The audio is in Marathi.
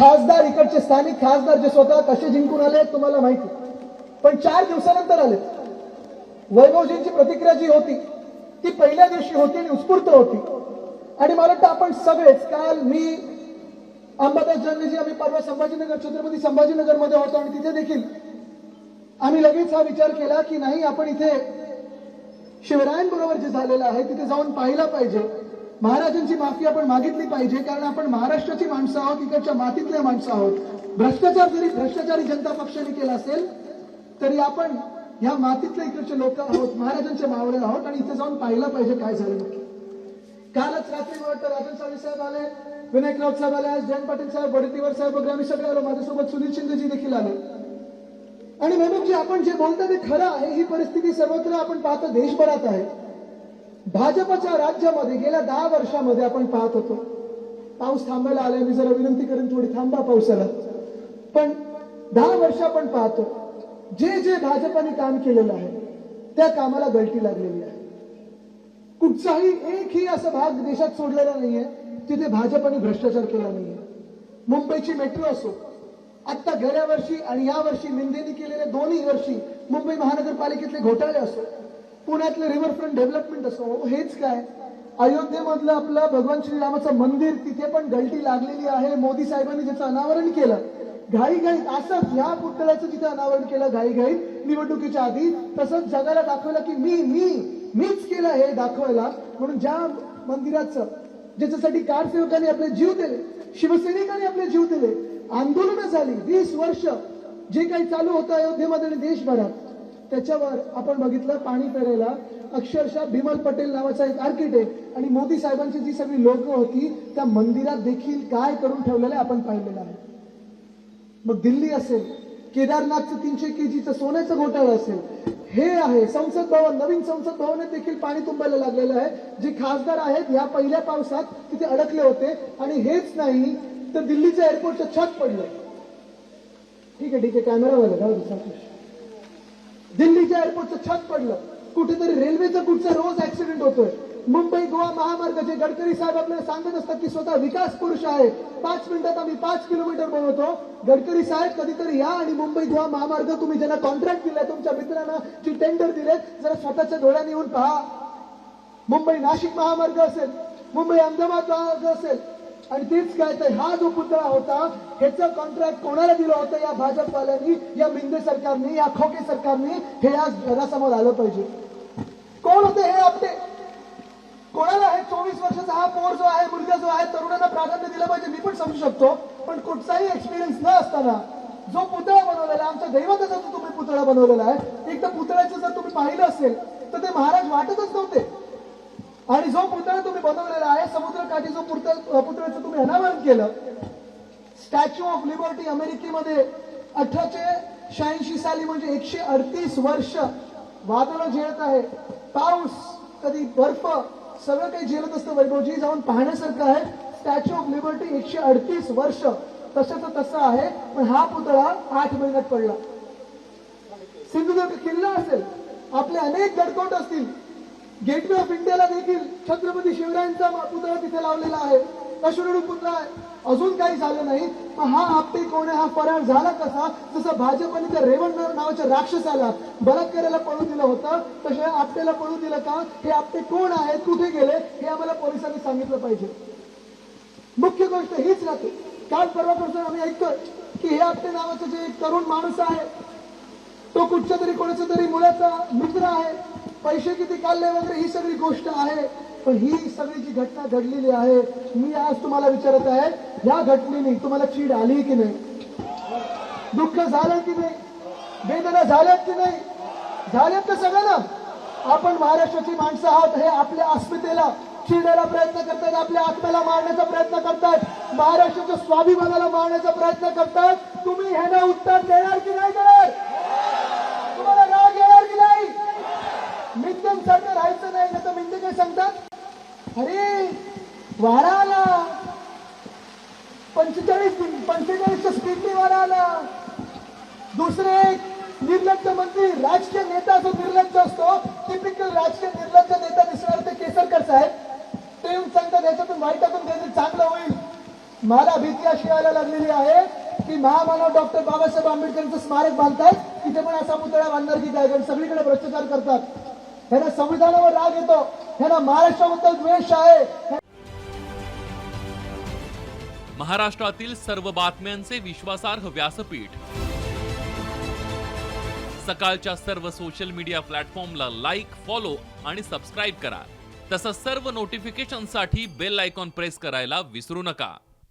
खासदार इकडचे स्थानिक खासदार जे स्वतः कसे जिंकून आले तुम्हाला माहिती. पण चार दिवसानंतर आले. वैभवजींची प्रतिक्रिया जी होती ती पहिल्या दिवशी होती आणि उत्स्फूर्त होती. आणि मला वाटतं आपण सगळेच काल मी अंबादास जनतेजी आम्ही परवा संभाजीनगर छत्रपती संभाजीनगरमध्ये होतो आणि तिथे देखील आम्ही लगेच हा विचार केला की नाही आपण इथे शिवरायांबरोबर जे झालेलं आहे तिथे जाऊन पाहिला पाहिजे. महाराजांची माफी आपण मागितली पाहिजे कारण आपण महाराष्ट्राची माणसं आहोत इकडच्या मातीतल्या माणसं आहोत. भ्रष्टाचार जरी भ्रष्टाचारी जनता पक्षाने केला असेल तरी आपण या मातीतले इकडचे लोक आहोत महाराजांचे मावळे आहोत आणि इथे जाऊन पाहिलं पाहिजे काय झालं कालच रात्री मला वाटतं राजन स्वामी साहेब आले विनायक राऊत साहेब आले आज जयंत पाटील साहेब वडतीवर साहेब वगैरे आम्ही सगळे आलो माझ्यासोबत सुनील शिंदेजी देखील आले. आणि मेहबूबजी आपण जे बोलता ते खरं आहे ही परिस्थिती सर्वत्र आपण पाहतो देशभरात आहे. भाजपच्या राज्यामध्ये गेल्या दहा वर्षामध्ये आपण पाहत होतो. पाऊस थांबायला आलाय मी जरा विनंती करेन थोडी थांबा पावसाला. पण दहा वर्ष आपण पाहतो जे जे भाजपाने काम केलेलं आहे त्या कामाला गळती लागलेली आहे. कुठचाही एकही असा भाग देशात सोडलेला नाहीये तिथे भाजपाने भ्रष्टाचार केला नाहीये. मुंबईची मेट्रो असो आता गेल्या वर्षी आणि या वर्षी मिंदेनी केलेल्या दोन्ही वर्षी मुंबई महानगरपालिकेतले घोटाळे असो पुण्यातले रिव्हरफ्रंट डेव्हलपमेंट असो हेच काय? अयोध्येमधलं आपलं भगवान श्रीरामाचं मंदिर तिथे पण गलटी लागलेली आहे. मोदी साहेबांनी ज्याचं अनावरण केलं घाईघाईत असंच ह्या पुतळ्याचं जिथे अनावरण केलं घाईघाईत निवडणुकीच्या आधी तसंच जगाला दाखवलं की मी मी मीच केलं हे दाखवायला. म्हणून ज्या मंदिराचं ज्याच्यासाठी कारसेवकांनी आपले जीव दिले शिवसैनिकांनी आपले जीव दिले आंदोलनं झाली वीस वर्ष जे काही चालू होतं अयोध्येमध्ये आणि देशभरात त्याच्यावर आपण बघितलं पाणी पेरायला अक्षरशः बिमल पटेल नावाचा एक आर्किटेक्ट आणि मोदी साहेबांची जी सगळी लोक होती त्या मंदिरात देखील काय करून ठेवलेलं आहे आपण पाहिलेलं आहे. मग दिल्ली असेल केदारनाथचं तीनशे केजीचं सोन्याचं घोटाळं असेल हे आहे. संसद भवन नवीन संसद भवनात देखील पाणी तुंबायला लागलेलं आहे. जे खासदार आहेत या पहिल्या पावसात तिथे अडकले होते. आणि हेच नाही तर दिल्लीच्या एअरपोर्टचं छत पडलं. ठीक आहे ठीक आहे. कॅमेरावाला जाऊ दे, दिल्लीच्या एअरपोर्टचं छत पडलं. कुठेतरी रेल्वेचं कुठचं रोज ऍक्सिडेंट होतोय. मुंबई गोवा महामार्ग जे गडकरी साहेब आपल्याला सांगत असतात की स्वतः विकास पुरुष आहे. पाच मिनिटात आम्ही पाच किलोमीटर बनवतो. गडकरी साहेब कधीतरी या आणि मुंबई गोवा महामार्ग तुम्ही ज्यांना कॉन्ट्रॅक्ट दिलाय तुमच्या मित्रांना जी टेंडर दिले जरा स्वतःच्या डोळ्याने येऊन पहा. मुंबई नाशिक महामार्ग असेल मुंबई अहमदाबाद महामार्ग असेल आणि तेच काय तर हा जो पुतळा होता ह्याचं कॉन्ट्रॅक्ट कोणाला दिलं होतं या भाजपवाल्यांनी या मिंदे सरकारने या खोके सरकारने हे आज जगासमोर आलं पाहिजे. कोण होते हे आपले? कोणाला हे चोवीस वर्षाचा हा पोर जो आहे मुलगा जो आहे तरुणांना प्राधान्य दिलं पाहिजे मी पण समजू शकतो. पण कुठचाही एक्सपिरियन्स न असताना जो पुतळा बनवलेला आहे आमच्या दैवताचा जो तुम्ही पुतळा बनवलेला आहे एक तर पुतळ्याचं जर तुम्ही पाहिलं असेल तर ते महाराज वाटतच नव्हते. आणि जो पुतळा बनवलेला आहे. समुद्रकाठी जो पुतळ्याचं तुम्ही अनावरण केलं स्टॅच्यू ऑफ लिबर्टी अमेरिकेमध्ये अठराशे शहाऐंशी साली म्हणजे एकशे अडतीस वर्ष वादळ झेलत आहे. पाऊस कधी बर्फ सगळं काही झेलत असतं वैभवजी. जाऊन पाहण्यासारखं आहे. स्टॅच्यू ऑफ लिबर्टी एकशे अडतीस वर्ष तसं तसं आहे. पण हा पुतळा आठ महिन्यात पडला. सिंधुदुर्ग किल्ला असेल. आपले अनेक गडकोट असतील. गेटवे ऑफ इंडियाला देखील छत्रपती शिवरायांचा पुतळा तिथे लावलेला आहे. अश्वरूढ पुतळा आहे. अजून काही झालं नाही. मग हा आपटे कोण हा फरार झाला कसा? जसं भाजपने त्या रेवण नावाच्या राक्षसाला बलात्काराला पळू दिलं होतं तसे आपटेला पळू दिलं का? हे आपटे कोण आहेत? कुठे गेले? हे आम्हाला पोलिसांनी सांगितलं पाहिजे. मुख्य गोष्ट हीच राहते. काल परवापासून आम्ही ऐकतोय की हे आपटे नावाचं जे एक तरुण माणूस आहे तो कुठच्या तरी कोणाच्या तरी मुलाचा मित्र आहे. पैसे किती काढले वगैरे ही सगळी गोष्ट आहे. पण ही सगळी जी घटना घडलेली आहे मी आज तुम्हाला विचारत आहे या घटनेने तुम्हाला चीड आली की नाही? दुःख झालं की नाही? वेदना झाल्यात की नाही? झाल्यात तर सगळ्यांना? आपण महाराष्ट्राची माणसं आहोत हे आपल्या अस्मितेला चिडायला प्रयत्न करतायत आपल्या आत्म्याला मारण्याचा प्रयत्न करतायत महाराष्ट्राच्या स्वाभिमानाला मारण्याचा प्रयत्न करतायत तुम्ही ह्याला उत्तर देणार की नाही देणार तुम्हाला राग येणार की नाही मिंद्यांसारखं राहायचं नाही नाही तर मिंदे काय सांगतात? अरे वारा आला पंचेचाळीस पंचेचाळीसच्या स्पीडने वारा आला दुसरे एक निर्लज्ज मंत्री राजकीय नेता जो निर्लज्ज असतो टिपिकल राजकीय निर्लज्ज नेता दिसणार ते केसरकर साहेब. ते येऊन सांगतात याच्यातून वाईटातून काहीतरी चांगलं होईल. मला भीती अशी यायला लागलेली आहे की महामानव डॉक्टर बाबासाहेब आंबेडकरांचं स्मारक बांधतात तिथे पण असा पुतळा बांधणार की काय कारण सगळीकडे भ्रष्टाचार करतात. ह्यांना संविधानावर राग येतो. ह्यांना महाराष्ट्राबद्दल द्वेष आहे. महाराष्ट्रातील सर्व बातम्यांचे विश्वासार्ह व्यासपीठ. सकाळच्या सर्व सोशल मीडिया प्लॅटफॉर्मला लाईक फॉलो आणि सबस्क्राईब करा. तसंच सर्व नोटिफिकेशनसाठी बेल आयकॉन प्रेस करायला विसरू नका.